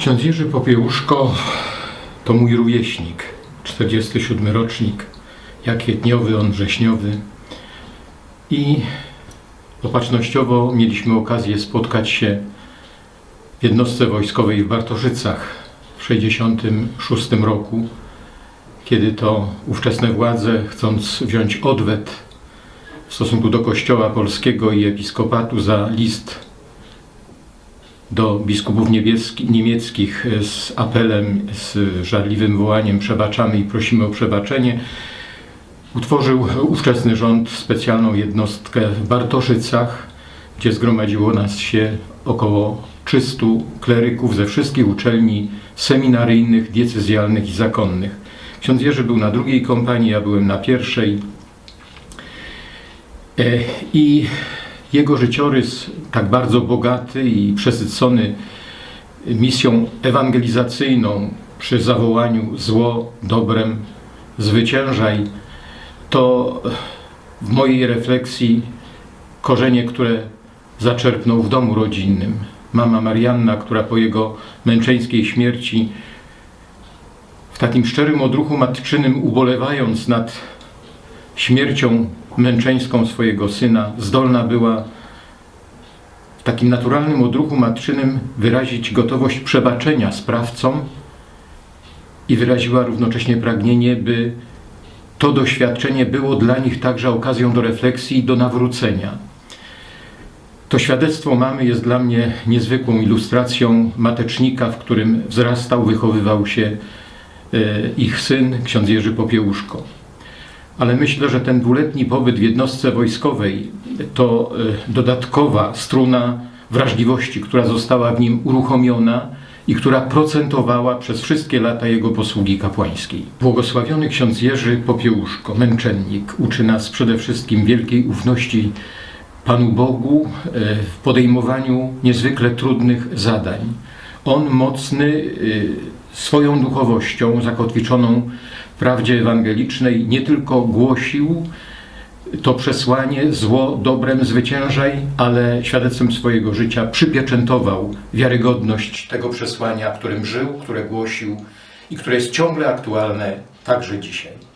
Ksiądz Jerzy Popiełuszko to mój rówieśnik, 47 rocznik, ja kwietniowy, on wrześniowy. I opatrznościowo mieliśmy okazję spotkać się w jednostce wojskowej w Bartoszycach w 66 roku, kiedy to ówczesne władze, chcąc wziąć odwet w stosunku do Kościoła Polskiego i Episkopatu za list do biskupów niemieckich z apelem, z żarliwym wołaniem przebaczamy i prosimy o przebaczenie, utworzył ówczesny rząd specjalną jednostkę w Bartoszycach, gdzie zgromadziło nas się około 300 kleryków ze wszystkich uczelni seminaryjnych, diecezjalnych i zakonnych. Ksiądz Jerzy był na drugiej kompanii, ja byłem na pierwszej. E, I jego życiorys, tak bardzo bogaty i przesycony misją ewangelizacyjną przy zawołaniu zło dobrem zwyciężaj, to w mojej refleksji korzenie, które zaczerpnął w domu rodzinnym. Mama Marianna, która po jego męczeńskiej śmierci w takim szczerym odruchu matczynym ubolewając nad śmiercią męczeńską swojego syna, zdolna była w takim naturalnym odruchu matczynym wyrazić gotowość przebaczenia sprawcom i wyraziła równocześnie pragnienie, by to doświadczenie było dla nich także okazją do refleksji i do nawrócenia. To świadectwo mamy jest dla mnie niezwykłą ilustracją matecznika, w którym wzrastał, wychowywał się e, ich syn, ksiądz Jerzy Popiełuszko ale myślę, że ten dwuletni pobyt w jednostce wojskowej to e, dodatkowa struna wrażliwości, która została w nim uruchomiona i która procentowała przez wszystkie lata jego posługi kapłańskiej. Błogosławiony ksiądz Jerzy Popiełuszko, męczennik, uczy nas przede wszystkim wielkiej ufności Panu Bogu e, w podejmowaniu niezwykle trudnych zadań. On mocny e, swoją duchowością zakotwiczoną w prawdzie ewangelicznej nie tylko głosił to przesłanie zło dobrem zwyciężaj, ale świadectwem swojego życia przypieczętował wiarygodność tego przesłania, którym żył, które głosił i które jest ciągle aktualne także dzisiaj.